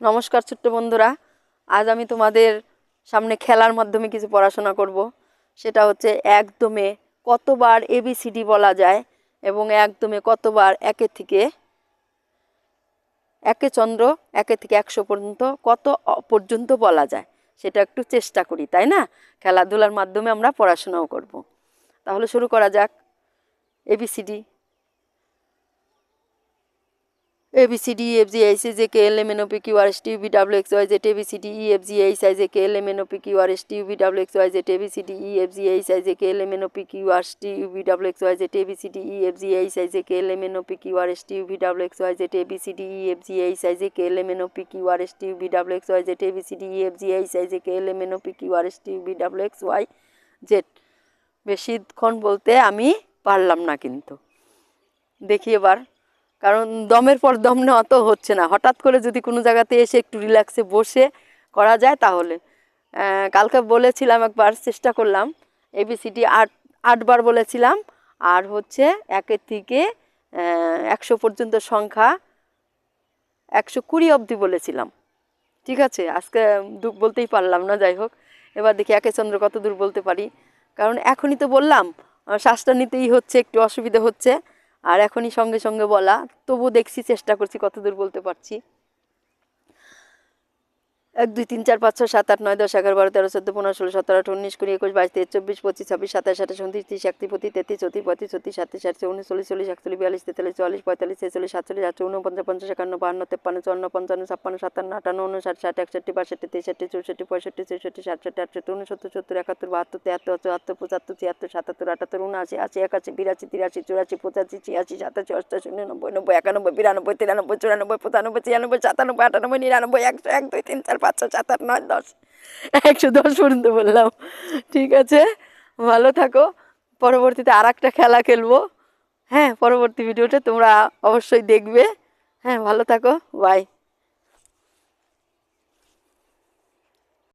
নমস্কার ছোট্ট বন্ধুরা। আজ আমি তোমাদের সামনে খেলার মাধ্যমে কিছু পড়াশোনা করব। সেটা হচ্ছে একদমে কতবার এবিসিডি বলা যায় এবং একদমে কতবার একে থেকে একে চন্দ্র একে থেকে একশো পর্যন্ত কত পর্যন্ত বলা যায়, সেটা একটু চেষ্টা করি, তাই না? খেলাধুলার মাধ্যমে আমরা পড়াশোনাও করব। তাহলে শুরু করা যাক। A B C D A B C D F G I C J K L M N O P Q R S T U V W X Y Z A B C D E F G I সাইজে K L N O P Q R S T U V W X Y Z A B C D E F G I সাইজে K L M N O P Q R S T U V W X Y Z A B C D E F G I সাইজে K L M N O P Q R S T U V W X Y Z A B C D E F G I সাইজে K L N O P Q R S T U V W X Y Z A B C D E F G I সাইজে K L M N O P Q R S T U V W X Y Z বেশিক্ষণ বলতে আমি পারলাম না কিন্তু। দেখি এবার কারণ দমের পর দম নেওয়া তো হচ্ছে না। হঠাৎ করে যদি কোনো জায়গাতে এসে একটু রিল্যাক্সে বসে করা যায় তাহলে। কালকে বলেছিলাম একবার, চেষ্টা করলাম। এবিসিডি আট, আটবার বলেছিলাম। আর হচ্ছে একের থেকে একশো পর্যন্ত সংখ্যা একশো কুড়ি অবধি বলেছিলাম। ঠিক আছে? আজকে বলতেই পারলাম না, যাই হোক। এবার দেখি একে চন্দ্র কত দূর বলতে পারি। কারণ এখনই তো বললাম শ্বাসটা নিতেই হচ্ছে, একটু অসুবিধা হচ্ছে। আর এখনই সঙ্গে সঙ্গে বলা তবু দেখছি চেষ্টা করছি কতদূর বলতে পারছি। এক, দুই, তিন, চার, পাঁচ, ছয়, সাত, আট, নয়, দশ, এগারো, বারো, তেরো, চোদ্দ, পনেরো, ষোলো, সতেরো, আঠারো, উনিশ, কুড়ি, একুশ, বাইশ, তেইশ, চব্বিশ, পঁচিশ, ছাব্বিশ, সাতাশ, আঠাশ, উনত্রিশ, তিরিশ, একত্রিশ পঁচিশ তেত্রিশ, চৌত্রিশ, পঁয়ত্রিশ, ছত্রিশ, সাতত্রিশ আটত্রিশ উনিশ, চল্লিশ চল্লিশ, একচল্লিশ, বিয়াল্লিশ, তেতাল্লিশ চল্লিশ পঁয়তাল্লিশ, ছেচল্লিশ, সাতচল্লিশ, আটচল্লিশ উনপঞ্চাশ পঞ্চাশ, একান্ন, বাহান্ন, তেপ্পান্ন, চুয়ান্ন, পঞ্চান্ন, ছাপ্পান্ন, সাতান্ন, আটান্ন উনষাট ষাট, একষট্টি, বাষট্টি, তেষট্টি, চৌষট্টি, পঁয়ষট্টি, ছেষট্টি, সাতষট্টি, আটষট্টি উনসত্তর সত্তর, একাত্তর, বাহাত্তর তিয়াত্তর চুয়াত্তর, পঁচাত্তর, ছিয়াত্তর, সাতাত্তর, আটাত্তর উনআশি আশি, একাশি, বিরাশি, তিরাশি, চুরাশি, পঁচাশি, ছিয়াশি, সাতাশি, অষ্টাশি নিরানব্বই নব্বই, একানব্বই, বিরানব্বই, তিরানব্বই, চুরানব্বই, পঁচানব্বই, ছিয়ানব্বই, সাতানব্বই, আটানব্বই, নিরানব্বই, একশো এক, দুই, তিন, চার পাঁচ ছয় সাত আট নয়, দশ। একশো দশ পর্যন্ত বললাম। ঠিক আছে? ভালো থাকো। পরবর্তীতে আর একটা খেলা খেলব। হ্যাঁ পরবর্তী ভিডিওটা তোমরা অবশ্যই দেখবে। হ্যাঁ ভালো থাকো। বাই